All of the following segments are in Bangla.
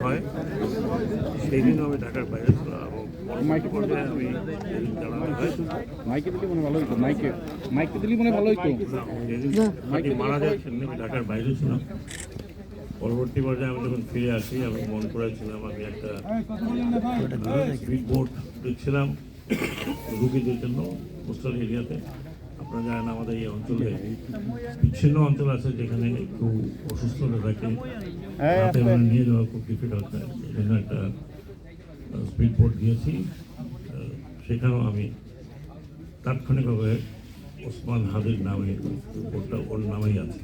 হয়। সেই দিনও আমি ঢাকার বাইরে ছিলাম পরবর্তী পর্যায়ে আমি জানানো হয় মাইকে দিলে মনে ভালো হইতো মাইকে মাইকে দিলে মনে ভালো হইতো। যেদিন মারা যায় সেদিন আমি ঢাকার বাইরে ছিলাম। পরবর্তী পর্যায়ে আমি যখন ফিরে আসি আমি মন করেছিলাম আমি একটা স্পিড বোট দিচ্ছিলাম রুগীদের জন্য কোস্টাল এরিয়াতে। আপনারা জানেন আমাদের এই অঞ্চলে বিচ্ছিন্ন অঞ্চল আছে যেখানে একটু অসুস্থতা থাকে। রাতে বেলা নিয়ে যাওয়া খুব ডিফিকাল্ট এই জন্য একটা স্পিড বোট দিয়েছি সেখানেও আমি তাৎক্ষণিকভাবে ওসমান হাদির নামে বোটটা ওর নামেই আছে।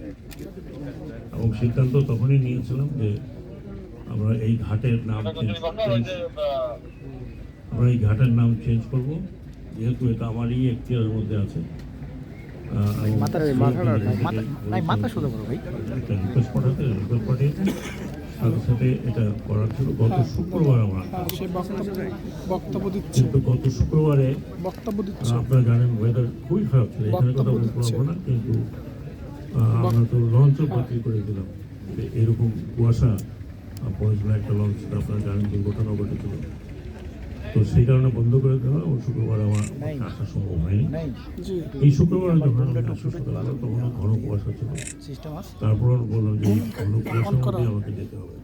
এবং সিদ্ধান্ত তখনই নিয়েছিলাম যে আমরা এই ঘাটের নাম চেঞ্জ আমরা এই ঘাটের নাম চেঞ্জ করব যেহেতু এটা আমারই এখতিয়ারের মধ্যে আছে। মাথা সোজা করো ভাই। রিকোয়েস্ট পাঠাতে রিকোয়েস্ট পাঠিয়েছে সাথে সাথে এটা করার ছিল গত শুক্রবার আমরা বক্তব্য দিচ্ছে। কিন্তু গত শুক্রবারে বক্তব্য দিচ্ছে। আপনারা জানেন ওয়েদার খুবই খারাপ ছিল এখানে কথা বলতে পারব না কিন্তু আমরা তো লঞ্চও বাতিল করে দিলাম। যে এরকম কুয়াশা পড়েছিল একটা লঞ্চ আপনারা জানেন দুর্ঘটনা ঘটেছিল তো সেই কারণে বন্ধ করে দেওয়া ও শুক্রবার আমার আসা সম্ভব হয়নি। এই শুক্রবার যখন আমি আসা সকালবেলা তখন ঘন কুয়াশা ছিল তারপর বললাম যে ঘন কুয়াশার মধ্যে আমাকে যেতে হবে।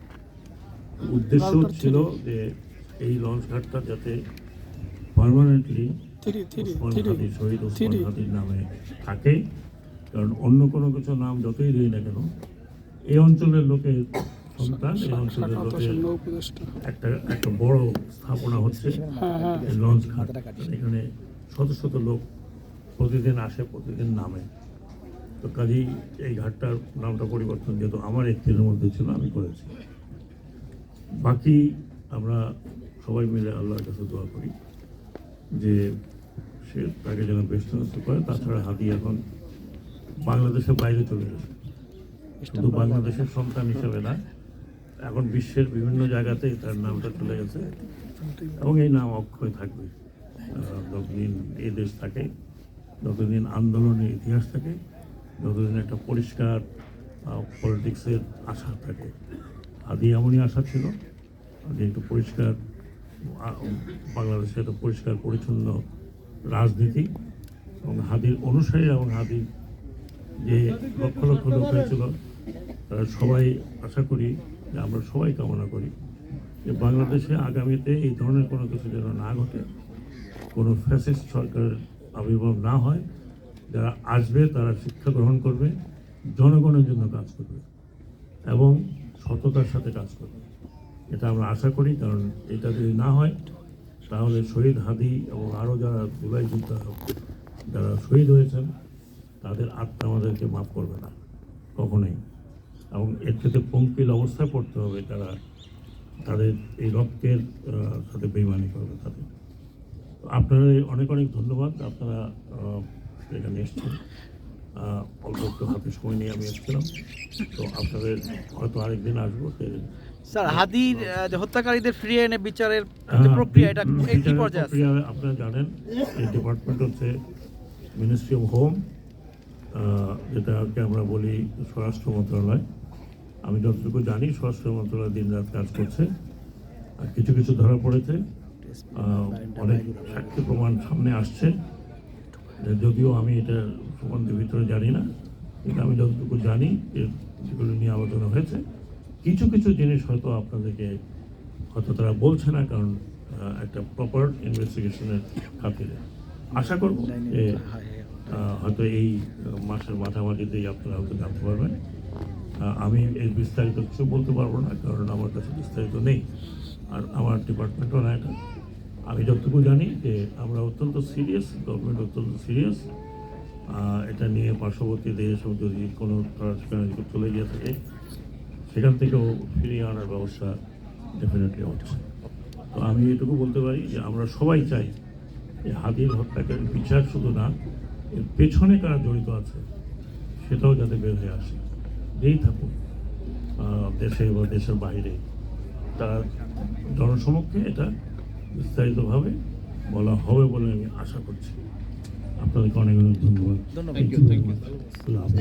উদ্দেশ্য ছিল যে এই লঞ্চ ঘাটটা যাতে permanently three three Osman three Hadi শহীদ ওসমান থ্রি নামে থাকে। কারণ অন্য কোনো কিছু নাম যতই দিই না কেন এই অঞ্চলের লোকের সন্তান উপদেষ্টা। একটা একটা বড় স্থাপনা হচ্ছে হ্যাঁ হ্যাঁ। লঞ্চ ঘাট। এখানে শত শত লোক প্রতিদিন আসে প্রতিদিন নামে। তো কাজেই এই ঘাটটার নামটা পরিবর্তন যেহেতু আমার একটির মধ্যে ছিল আমি করেছি। বাকি আমরা সবাই মিলে আল্লাহর কাছে দোয়া করি যে সে তাকে যেন বেষ্টনস্থ করে। তাছাড়া হাতি এখন বাংলাদেশের বাইরে চলে গেছে। শুধু বাংলাদেশের সন্তান হিসেবে না এখন বিশ্বের বিভিন্ন জায়গাতে তার নামটা চলে গেছে। এবং এই নাম অক্ষয় থাকবে। যতদিন এই দেশ থাকে, যতদিন আন্দোলনের ইতিহাস থাকে, যতদিন একটা পরিষ্কার পলিটিক্সের আশা থাকে। আদি এমনই আশা ছিল যে একটু পরিষ্কার বাংলাদেশে একটা পরিষ্কার, পরিচ্ছন্ন রাজনীতি। এবং হাদির অনুসারী এবং হাদির যে লক্ষ লক্ষ লোক হয়েছিল সবাই আশা করি আমরা সবাই কামনা করি যে বাংলাদেশে আগামীতে এই ধরনের কোনো কিছু যেন না ঘটে, কোনো ফ্যাসিস্ট সরকারের আবির্ভাব না হয়, যারা আসবে তারা শিক্ষা গ্রহণ করবে, জনগণের জন্য কাজ করবে এবং সততার সাথে কাজ করবে। এটা আমরা আশা করি, কারণ এটা যদি না হয়, তাহলে শহীদ হাদি এবং আরও যারা জুলাই যোদ্ধা, যারা শহীদ হয়েছেন, তাদের আত্মা আমাদেরকে মাফ করবে না, কখনোই। এবং এর থেকে পঙ্কিল অবস্থায় পড়তে হবে তারা তাদের এই রক্তের সাথে বেইমানি করবে তাদের। তো আপনাদের অনেক অনেক ধন্যবাদ আপনারা এখানে এসছেন। অল্প একটু হাতে সময় নিয়ে আমি এসেছিলাম। তো আপনাদের হয়তো আরেকদিন আসব স্যার হাদির যে হত্যাকারীদের ফিরিয়ে এনে বিচারের হ্যাঁ, প্রক্রিয়া এটা কি পর্যায়ে আছে? আপনারা জানেন এই ডিপার্টমেন্ট হচ্ছে মিনিস্ট্রি অফ হোম যেটাকে আমরা বলি স্বরাষ্ট্র মন্ত্রণালয়। আমি যতটুকু জানি, স্বরাষ্ট্র মন্ত্রণালয় দিন রাত কাজ করছে। আর কিছু কিছু ধরা পড়েছে। অনেক সাক্ষী প্রমাণ সামনে আসছে। যদিও আমি এটা সম্বন্ধে ভিতরে জানি না, কিন্তু আমি যতটুকু জানি যেগুলো নিয়ে আলোচনা হয়েছে, কিছু কিছু জিনিস হয়তো আপনাদেরকে হয়তো তারা বলছে না, কারণ একটা প্রপার ইনভেস্টিগেশনের খাতিরে। আশা করব যে হয়তো এই মাসের মাঝামাঝিতেই আপনারা হয়তো জানতে পারবেন। আমি এর বিস্তারিত কিছু বলতে পারব না, কারণ আমার কাছে বিস্তারিত নেই। আর আমার ডিপার্টমেন্টও না এটা। আমি যতটুকু জানি যে আমরা অত্যন্ত সিরিয়াস গভর্নমেন্ট অত্যন্ত সিরিয়াস এটা নিয়ে পার্শ্ববর্তী দেশ যদি কোনো সেখানে চলে গিয়ে থাকে, সেখান থেকেও ফিরিয়ে আনার ব্যবস্থা ডেফিনেটলি হচ্ছে। তো আমি এটুকু বলতে পারি যে আমরা সবাই চাই যে হাদির হত্যাকারীর বিচার শুধু না, এর পেছনে কারা জড়িত আছে, সেটাও যাতে বের হয়ে আসে। যেই থাকুক দেশে বা দেশের বাইরে। তার জনসমক্ষে এটা বিস্তারিতভাবে বলা হবে বলে আমি আশা করছি। আপনাদেরকে অনেক অনেক ধন্যবাদ। ধন্যবাদ।